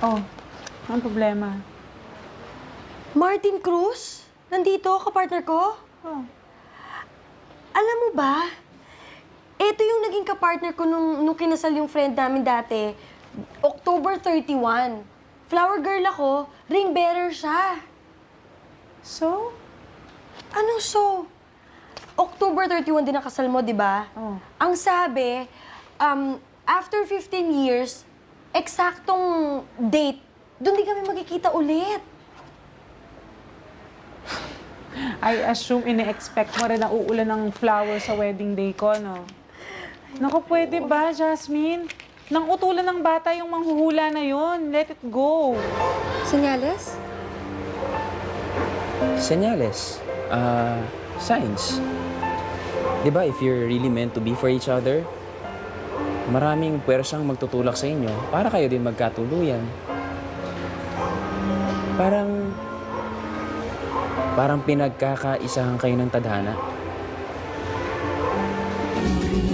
Oh, ang problema? Martin Cruz? Nandito, kapartner ko? Oh. Alam mo ba, ito yung naging kapartner ko nung, nung kinasal yung friend namin dati. October 31. Flower girl ako, ring bearer siya. So? Anong so? October 31 din ang kasal mo, di ba? Oh. Ang sabi, um, after 15 years, eksaktong date, doon din kami magkikita ulit. I assume ini-expect mo rin na uulan ng flowers sa wedding day ko, no? Naku, pwede ba, Jasmine? Nang utulan ng bata yung manghuhula na yun. Let it go. Senyales? Senyales. Ah, signs. Di ba, if you're really meant to be for each other, maraming pwersang magtutulak sa inyo para kayo din magkatuluyan. Parang, parang pinagkakaisahan kayo ng tadhana. We.